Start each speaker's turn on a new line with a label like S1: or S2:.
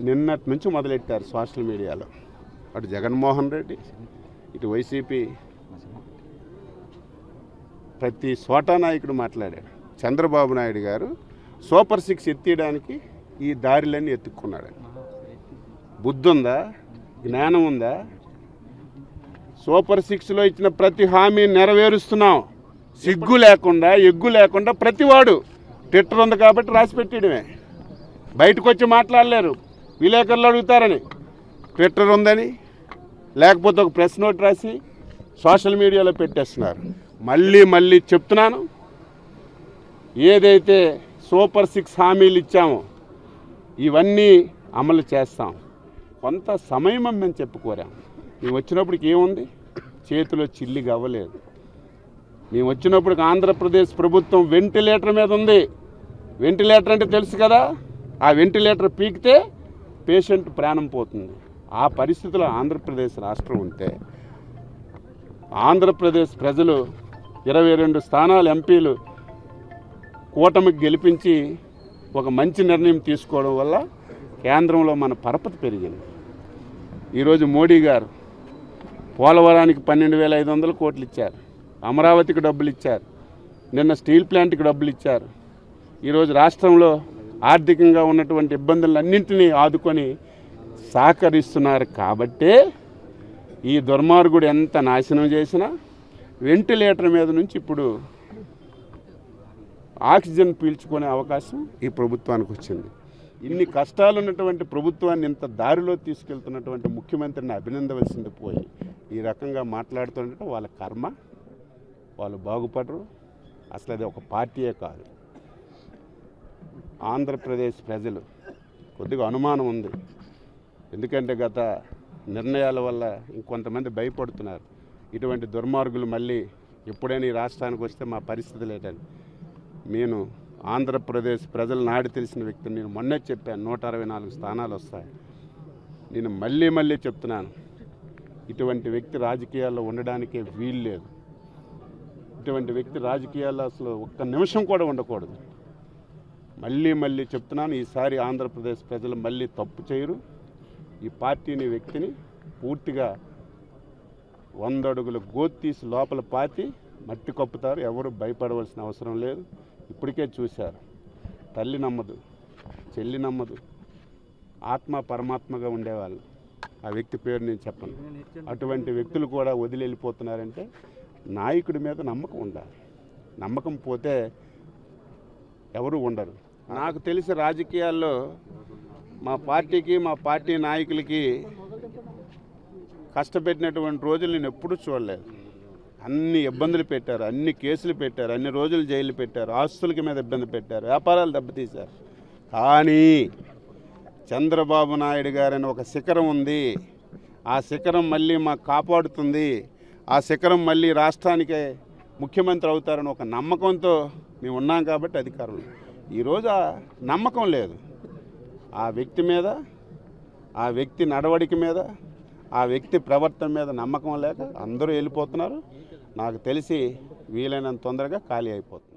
S1: నిన్నటి నుంచి మొదలెట్టారు సోషల్ మీడియాలో. అటు జగన్మోహన్ రెడ్డి ఇటు వైసీపీ ప్రతి సోటా నాయకుడు మాట్లాడాడు. చంద్రబాబు నాయుడు గారు సూపర్ సిక్స్ ఎత్తియడానికి ఈ దారిలన్నీ ఎత్తుక్కున్నాడు. బుద్ధి ఉందా? జ్ఞానం ఉందా? సూపర్ సిక్స్లో ఇచ్చిన ప్రతి హామీ నెరవేరుస్తున్నాం. సిగ్గు లేకుండా ఎగ్గు లేకుండా ప్రతివాడు ట్విట్టర్ ఉంది కాబట్టి రాసి పెట్టడమే బయటకు వచ్చి మాట్లాడలేరు. విలేకరులు అడుగుతారని. ట్విట్టర్ ఉందని లేకపోతే ఒక ప్రెస్ నోట్ రాసి సోషల్ మీడియాలో పెట్టేస్తున్నారు. మళ్ళీ మళ్ళీ చెప్తున్నాను ఏదైతే సూపర్ సిక్స్ హామీలు ఇచ్చామో ఇవన్నీ అమలు చేస్తాం. కొంత సమయం మేము చెప్పుకోరాం. మేము వచ్చినప్పటికి ఏముంది? చేతిలో చిల్లిగా అవ్వలేదు మేము వచ్చినప్పటికి ఆంధ్రప్రదేశ్ ప్రభుత్వం వెంటిలేటర్ మీద ఉంది. వెంటిలేటర్ అంటే తెలుసు కదా? ఆ వెంటిలేటర్ పీకితే పేషెంట్ ప్రాణం పోతుంది. ఆ పరిస్థితిలో ఆంధ్రప్రదేశ్ రాష్ట్రం ఉంటే ఆంధ్రప్రదేశ్ ప్రజలు ఇరవై రెండు స్థానాలు ఎంపీలు కూటమికి గెలిపించి ఒక మంచి నిర్ణయం తీసుకోవడం వల్ల కేంద్రంలో మన పరపతి పెరిగింది. ఈరోజు మోడీ గారు పోలవరానికి పన్నెండు వేల ఐదు వందల కోట్లు ఇచ్చారు. అమరావతికి డబ్బులు ఇచ్చారు. నిన్న స్టీల్ ప్లాంట్కి డబ్బులు ఇచ్చారు. ఈరోజు రాష్ట్రంలో ఆర్థికంగా ఉన్నటువంటి ఇబ్బందులన్నింటినీ ఆదుకొని సహకరిస్తున్నారు కాబట్టే ఈ దుర్మార్గుడు ఎంత నాశనం చేసినా వెంటిలేటర్ మీద నుంచి ఇప్పుడు ఆక్సిజన్ పీల్చుకునే అవకాశం ఈ ప్రభుత్వానికి వచ్చింది. ఇన్ని కష్టాలు ఉన్నటువంటి ప్రభుత్వాన్ని ఇంత దారిలో తీసుకెళ్తున్నటువంటి ముఖ్యమంత్రిని అభినందవలసింది పోయి ఈ రకంగా మాట్లాడుతుండటం వాళ్ళ కర్మ వాళ్ళు బాగుపడరు. అసలు అది ఒక పార్టీయే కాదు. ఆంధ్రప్రదేశ్ ప్రజలు కొద్దిగా అనుమానం ఉంది. ఎందుకంటే గత నిర్ణయాల వల్ల ఇంకొంతమంది భయపడుతున్నారు. ఇటువంటి దుర్మార్గులు మళ్ళీ ఎప్పుడైనా ఈ రాష్ట్రానికి వస్తే మా పరిస్థితి లేదని నేను ఆంధ్రప్రదేశ్ ప్రజలు నాడి తెలిసిన వ్యక్తిని నేను మొన్నే చెప్పాను నూట అరవై నాలుగు స్థానాలు వస్తాయి. నేను మళ్ళీ మళ్ళీ చెప్తున్నాను ఇటువంటి వ్యక్తి రాజకీయాల్లో ఉండడానికే వీలు లేదు. ఇటువంటి వ్యక్తి రాజకీయాల్లో అసలు ఒక్క నిమిషం కూడా ఉండకూడదు. మళ్ళీ మళ్ళీ చెప్తున్నాను ఈసారి ఆంధ్రప్రదేశ్ ప్రజలు మళ్ళీ తప్పు చేయరు. ఈ పార్టీని వ్యక్తిని పూర్తిగా వంద అడుగుల గోతి తీసి లోపల పాతి మట్టి కప్పుతారు. ఎవరు భయపడవలసిన అవసరం లేదు. ఇప్పటికే చూశారు. తల్లి నమ్మదు చెల్లి నమ్మదు ఆత్మ పరమాత్మగా ఉండేవాళ్ళు. ఆ వ్యక్తి పేరు నేను చెప్పను. అటువంటి వ్యక్తులు కూడా వదిలి వెళ్ళిపోతున్నారంటే నాయకుడి మీద నమ్మకం ఉండాలి. నమ్మకం పోతే ఎవరు ఉండరు. నాకు తెలిసి రాజకీయాల్లో మా పార్టీకి మా పార్టీ నాయకులకి కష్టపెట్టినటువంటి రోజులు నేను ఎప్పుడూ చూడలేదు. అన్ని ఇబ్బందులు పెట్టారు అన్ని కేసులు పెట్టారు అన్ని రోజులు జైలు పెట్టారు ఆస్తులకి మీద ఇబ్బంది పెట్టారు వ్యాపారాలు దెబ్బతీశారు. కానీ చంద్రబాబు నాయుడు గారని ఒక శిఖరం ఉంది. ఆ శిఖరం మళ్ళీ మాకు కాపాడుతుంది. ఆ శిఖరం మళ్ళీ రాష్ట్రానికే ముఖ్యమంత్రి అవుతారని ఒక నమ్మకంతో మేము ఉన్నాం కాబట్టి అధికారులు. ఈరోజు ఆ నమ్మకం లేదు. ఆ వ్యక్తి మీద ఆ వ్యక్తి నడవడిక మీద ఆ వ్యక్తి ప్రవర్తన మీద నమ్మకం లేక అందరూ వెళ్ళిపోతున్నారు. నాకు తెలిసి వీలైనంత తొందరగా ఖాళీ అయిపోతుంది